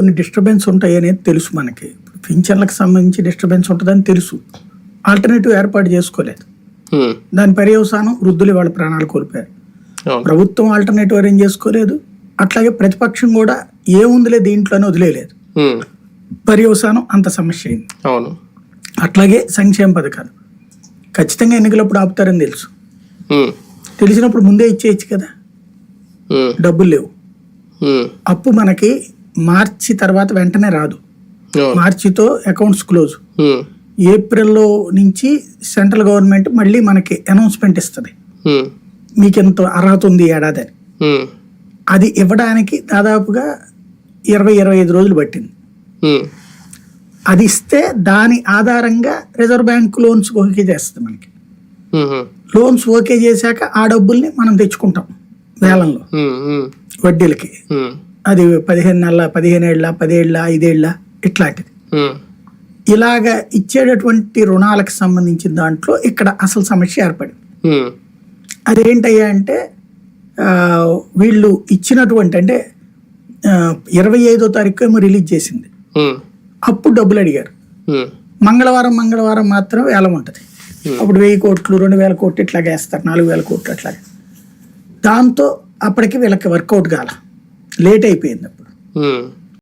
కొన్ని డిస్టర్బెన్స్ ఉంటాయి అనేది తెలుసు మనకి. పింఛన్లకు సంబంధించి డిస్టర్బెన్స్ ఉంటుందని తెలుసు. ఆల్టర్నేటివ్ ఏర్పాటు చేసుకోలేదు. దాని పర్యవసానం వృద్ధులు వాళ్ళ ప్రాణాలు కోల్పోయారు. ప్రభుత్వం ఆల్టర్నేటివ్ అరేంజ్ చేసుకోలేదు. అట్లాగే ప్రతిపక్షం కూడా ఏముందిలే దీంట్లోనే వదిలేయలేదు ఉమ్, పర్యవసానం అంత సమస్య అయింది. అవును. అట్లాగే సంక్షేమ పథకాలు. ఖచ్చితంగా ఎన్నికలప్పుడు ఆపుతారని తెలుసు. తెలిసినప్పుడు ముందే ఇచ్చేయచ్చు కదా. డబ్బులు లేవు. అప్పు మనకి మార్చి తర్వాత వెంటనే రాదు. మార్చితో అకౌంట్స్ క్లోజ్. ఏప్రిల్లో నుంచి సెంట్రల్ గవర్నమెంట్ మళ్ళీ మనకి అనౌన్స్మెంట్ ఇస్తుంది. మీకు ఎంత అర్హత ఉంది ఏడాది అది ఇవ్వడానికి దాదాపుగా ఇరవై ఇరవై ఐదు రోజులు పట్టింది. అది ఇస్తే దాని ఆధారంగా రిజర్వ్ బ్యాంక్ లోన్స్ ఓకే చేస్తుంది మనకి. లోన్స్ ఓకే చేశాక ఆ డబ్బుల్ని మనం తెచ్చుకుంటాం. వేలంలో. వడ్డీలకి. అది పదిహేను నెలల పదిహేను ఏళ్ళ పదేళ్ళ ఐదేళ్ళ ఇట్లాంటిది. ఇలాగ ఇచ్చేటటువంటి రుణాలకు సంబంధించిన దాంట్లో ఇక్కడ అసలు సమస్య ఏర్పడింది. అదేంటయ్యా అంటే వీళ్ళు ఇచ్చినటువంటి అంటే ఇరవై ఐదో తారీఖు ఏమో రిలీజ్ చేసింది. అప్పుడు డబ్బులు అడిగారు. మంగళవారం మంగళవారం మాత్రం వేలం ఉంటుంది. అప్పుడు వెయ్యి కోట్లు రెండు వేల కోట్లు ఇట్లాగే వేస్తారు. నాలుగు వేల కోట్లు అట్లాగే. దాంతో అప్పటికి వీళ్ళకి వర్కౌట్ కాల. లేట్ అయిపోయింది అప్పుడు.